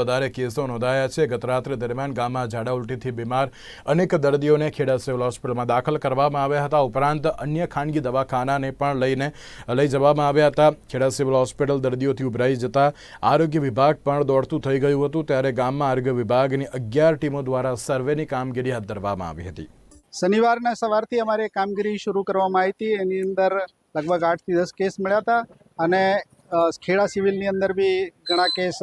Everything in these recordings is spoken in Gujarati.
વધારે કેસો નોંધાયા છે. ગત રાત્રે દરમિયાન ગામમાં ઝાડા ઉલટીથી બીમાર અનેક દર્દીઓને ખેડા સિવિલ હોસ્પિટલમાં દાખલ કરવામાં આવ્યા હતા. ઉપરાંત અન્ય ખાનગી દવાખાનાને પણ લઈને લઈ જવામાં આવ્યા હતા. ખેડા સિવિલ હોસ્પિટલ દર્દીઓથી ઉભરાઈ જતા આરોગ્ય વિભાગ પણ દોડતું થઈ ગયું હતું. ત્યારે ગામમાં આરોગ્ય વિભાગની અગિયાર ટીમો દ્વારા સર્વેની કામગીરી હાથ ધરવામાં આવી હતી. શનિવારના સવારથી અમારે કામગીરી શરૂ કરવામાં આવી હતી. એની અંદર લગભગ આઠથી દસ કેસ મળ્યા હતા અને ખેડા સિવિલની અંદર બી ઘણા કેસ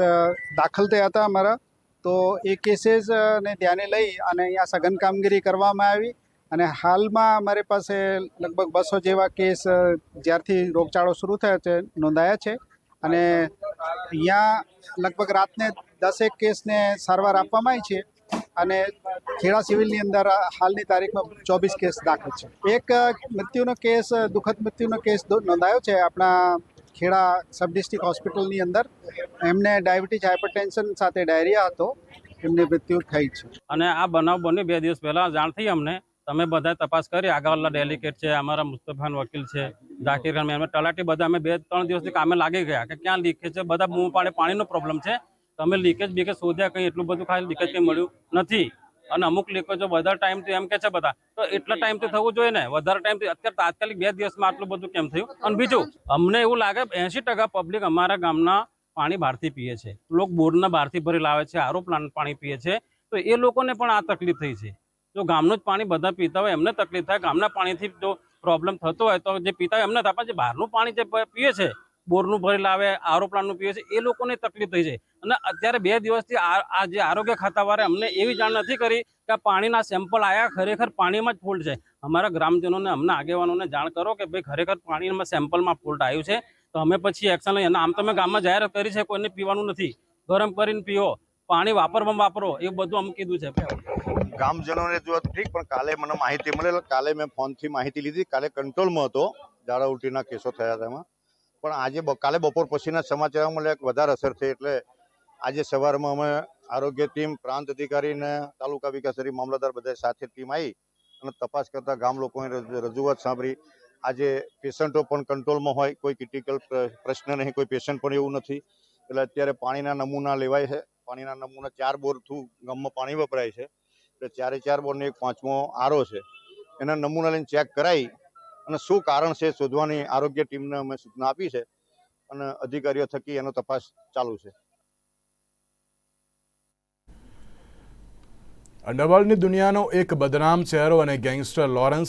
દાખલ થયા હતા અમારા. તો એ કેસીસને ધ્યાને લઈ અને અહીંયા સઘન કામગીરી કરવામાં આવી અને હાલમાં અમારી પાસે લગભગ બસો જેવા કેસ જ્યારથી રોગચાળો શરૂ થયો છે, નોંધાયા છે. અને અહીંયા લગભગ રાતને દસેક કેસને સારવાર આપવામાં આવી છે અને ખેડા સિવિલની અંદર હાલની તારીખમાં ચોવીસ કેસ દાખલ છે. એક મૃત્યુનો કેસ દુઃખદ મૃત્યુનો કેસ નોંધાયો છે આપણા ખેડા સબ ડિસ્ટ્રિક્ટ હોસ્પિટલની અંદર એમને ડાયાબિટીસ હાઇપરટેન્શન સાથે ડાયરિયા હતો. એમની મૃત્યુ થઈ છે. અને આ બનાવ બન્યો બે દિવસ પહેલા જાણ થઈ અમને. તમે બધા તપાસ કરી. આગળના ડેલિકેટ છે, અમારા મુસ્તફાન વકીલ છે, ઝાકીર ખાન અમે તલાટી બધા અમે બે ત્રણ દિવસથી કામે લાગી ગયા કે ક્યાં લીકેજ છે? બધા બૂમ પાડે, પાણીનો પ્રોબ્લેમ છે. તમે લીકેજ બીકેજ શોધ્યા કંઈ? એટલું બધું ખાલી લીકેજ કંઈ મળ્યું નથી. અને અમુક લીકેજો વધારે ટાઈમથી એમ કે છે બધા તો એટલા ટાઈમથી થવું જોઈએ ને. વધારે ટાઈમથી અત્યારે તાત્કાલિક બે દિવસમાં આટલું બધું કેમ થયું? અને બીજું અમને એવું લાગે એંશી ટકા પબ્લિક અમારા ગામના પાણી બહારથી પીએ છે. લોકો બોરના બહારથી ભરી લાવે છે આરો પ્લાન્ટ પાણી પીએ છે. તો એ લોકોને પણ આ તકલીફ થઈ છે. જો ગામનું જ પાણી બધા પીતા હોય એમને તકલીફ થાય. ગામના પાણીથી જો પ્રોબ્લેમ થતો હોય તો જે પીતા હોય એમને થાય. પણ જે બહારનું પાણી જે પીએ છે બોરનું ભરી લાવે આરો પ્લાન્ટનું પીવે છે, એ લોકોને તકલીફ થઈ છે અને અત્યારે બે દિવસથી આ જે આરોગ્ય ખાતાવાળે અમને એવી જાણ નથી કરી કે પાણીના સેમ્પલ આવ્યા ખરેખર પાણીમાં જ ફોલ્ટ છે અમારા ગ્રામજનોને, અમને આગેવાનોને જાણ કરો કે ભાઈ, ખરેખર પાણીમાં સેમ્પલમાં ફોલ્ટ આવ્યું છે. તો અમે પછી એક્શન લઈએ. અને આમ તમે ગામમાં જાહેરાત કરી છે, કોઈને પીવાનું નથી. ગરમ કરીને પીઓ. પાણી વાપરવામાં વાપરો. એ બધું અમે કીધું છે. ગામજનોને જો ઠીક, પણ કાલે મને માહિતી મળેલ, કાલે મેં ફોનથી માહિતી લીધી. કાલે કંટ્રોલમાં હતો. ઝાડા ઉલટીના કેસો થયા હતા એમાં. પણ આજે કાલે બપોર પછીના સમાચાર મળ્યા વધારે અસર થઈ એટલે આજે સવારમાં અમે આરોગ્ય ટીમ, પ્રાંત અધિકારી ને તાલુકા વિકાસ મામલતદાર બધા સાથે ટીમ આવી અને તપાસ કરતા ગામ લોકોએ રજૂઆત સાંભળી. આજે પેશન્ટો પણ કંટ્રોલમાં હોય, કોઈ ક્રિટિકલ પ્રશ્ન નહીં, કોઈ પેશન્ટ પણ એવું નથી. એટલે અત્યારે પાણીના નમૂના લેવાય છે. પાણીના નમૂના ચાર બોર થ્રુ ગામમાં પાણી વપરાય છે. એટલે ચારે ચાર બોરને એક પાંચમો આરો છે. એના નમૂના લઈને ચેક કરાવી અને શું કારણ છે શોધવાની આરોગ્ય ટીમને અમે સૂચના આપી છે અને અધિકારીઓ થકી એનો તપાસ ચાલુ છે. અંડરવર્લ્ડની દુનિયાનો એક બદનામ ચહેરો અને ગેંગસ્ટર લોરેન્સ